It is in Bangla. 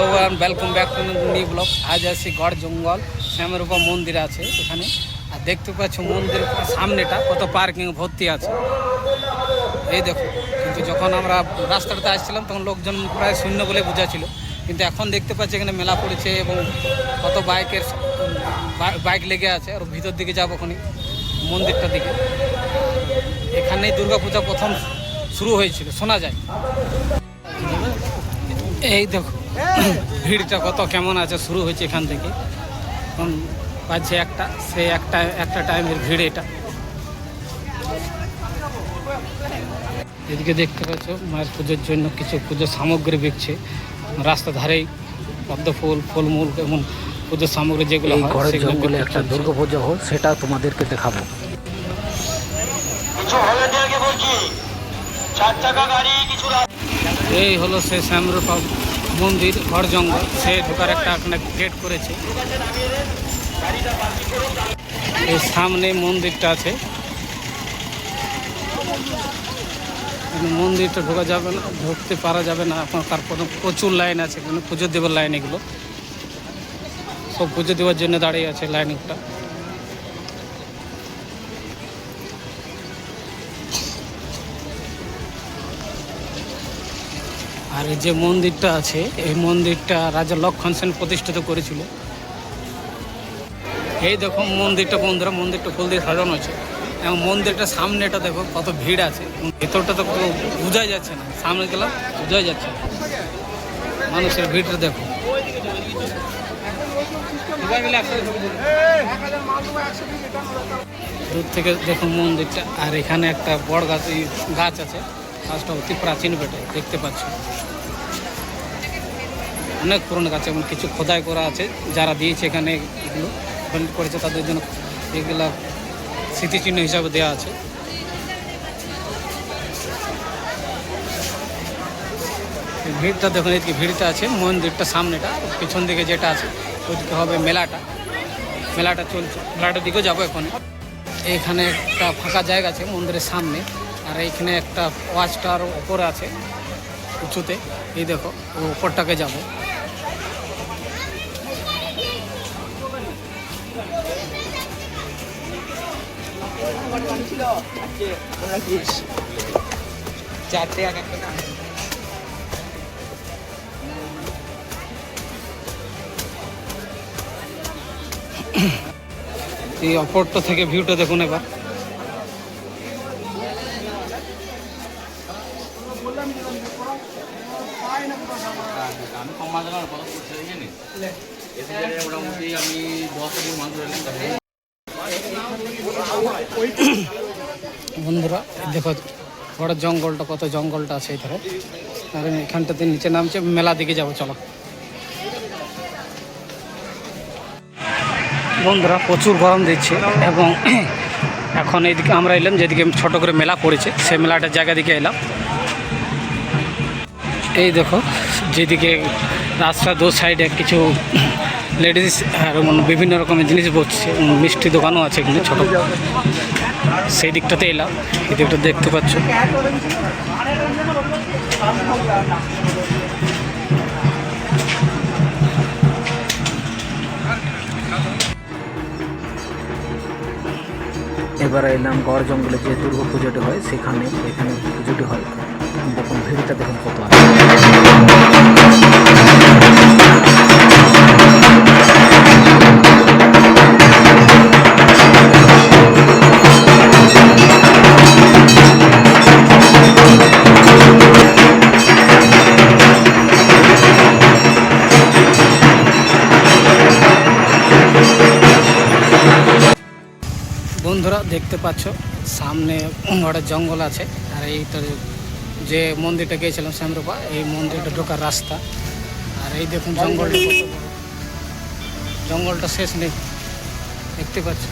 Welcome back to new blog আজ আছি গড় জঙ্গল, শ্যামরূপা মন্দির আছে এখানে। আর দেখতে পাচ্ছ মন্দির সামনেটা, কত পার্কিং ভর্তি আছে। এই দেখো, কিন্তু যখন আমরা রাস্তাটাতে আসছিলাম, তখন লোকজন প্রায় শূন্য বলে বোঝা ছিল কিন্তু এখন দেখতে পাচ্ছি এখানে মেলা পড়েছে এবং কত বাইকের বাইক লেগে আছে। আর ভিতর দিকে যাব ওখানে মন্দিরটার দিকে। এখানেই দুর্গাপূজা প্রথম শুরু হয়েছিল, শোনা যায়। এই দেখো ভিড়টা কত কেমন আছে শুরু হয়েছে এখান থেকে? এখন বাজছে একটা সে একটা একটা টাইমের ভিড় এটা। এদিকে দেখতে পাচ্ছ মায়ের পুজোর জন্য কিছু পুজোর সামগ্রী বিকছে। রাস্তা ধারেই পদ্ম ফুল ফলমূল এবং পুজোর সামগ্রী যেগুলো ঘরের জঙ্গলে একটা চলছে। দুর্গাপুজো হোক সেটা তোমাদেরকে দেখাবো। কিছু ভলেন্টিয়ারকে বলছি চার চাকা গাড়ি কিছু রাস্তা এই হলো সে শ্যামরূপা মন্দির, ঘর জঙ্গল, সে ঢোকার একটা গেট করেছে। এই সামনে মন্দিরটা আছে। মন্দিরটা ঢোকা যাবে না, ঢুকতে পারা যাবে না, এখন তারপরে প্রচুর লাইন আছে এখানে পুজো দেওয়ার লাইন এগুলো। সব পুজো দেওয়ার জন্য দাঁড়িয়ে আছে লাইন আর এই যে মন্দিরটা আছে, এই মন্দিরটা রাজা লক্ষণ সেন প্রতিষ্ঠিত করেছিল। এই দেখো মন্দিরটা বন্ধুরা, মন্দিরটা ফুল দিয়ে সাজানো আছে এবং মন্দিরটা সামনেটা দেখো, কত ভিড় আছে। ভেতরটা তো বোঝাই যাচ্ছে না, সামনে গেলাম বোঝাই যাচ্ছে না। মানুষের ভিড়টা দেখো। দূর থেকে দেখুন মন্দিরটা, আর এখানে একটা বড় গাছ গাছ আছে। গাছটা অতি প্রাচীন বেটে, দেখতে পাচ্ছ। অনেক পুরনো গাছ এবং কিছু খোদাই করা আছে, যারা দিয়েছে এখানে এগুলো করেছে, তাদের জন্য এগুলা স্মৃতিচিহ্ন হিসাবে দেওয়া আছে। ভিড়টা দেখুন, এদিকে ভিড়টা আছে, মন্দিরটা সামনেটা পিছন দিকে যেটা আছে ওইদিকে হবে মেলাটা। মেলাটা চলছে, মেলাটার দিকেও যাব এখন এখানে একটা ফাঁকা জায়গা আছে মন্দিরের সামনে। আর এইখানে একটা ওয়াচ টাওয়ার ওপরে আছে, উঁচুতে। এই দেখো ওই উপরটাকে যাব। এই অপরটা থেকে ভিউটা দেখুন এবার। বন্ধুরা দেখো, বড় জঙ্গলটা, কত জঙ্গলটা আছে এখানে আর এখানটাতে নিচে নামছে মেলা দিকে যাব, চলো। বন্ধুরা, প্রচুর গরম দিচ্ছে এবং এখন এইদিকে আমরা এলাম, যেদিকে ছোট করে মেলা পড়েছে, সেই মেলাটার জায়গা দিকে এলাম। এই দেখো, যেদিকে রাস্তার দু সাইডে কিছু লেডিস আর বিভিন্ন রকমের জিনিস বসছে মিষ্টি দোকানও আছে এখানে ছোটো। সেই দিকটাতে এলাম, এই দিকটা দেখতে পাচ্ছ। এবার এলাম গড় জঙ্গলে যে দুর্গা পুজোটি হয়, সেখানে এখানে পুজোটি হয়। দেখুন ভিড়টা দেখুন কত বন্ধুরা দেখতে পাচ্ছ সামনে একটা জঙ্গল আছে আর এইটা যে মন্দিরটা গিয়েছিলাম শ্যামরূপা এই মন্দিরটা ঢোকার রাস্তা। আর এই দেখুন জঙ্গলটা জঙ্গলটা শেষ নেই। দেখতে পাচ্ছ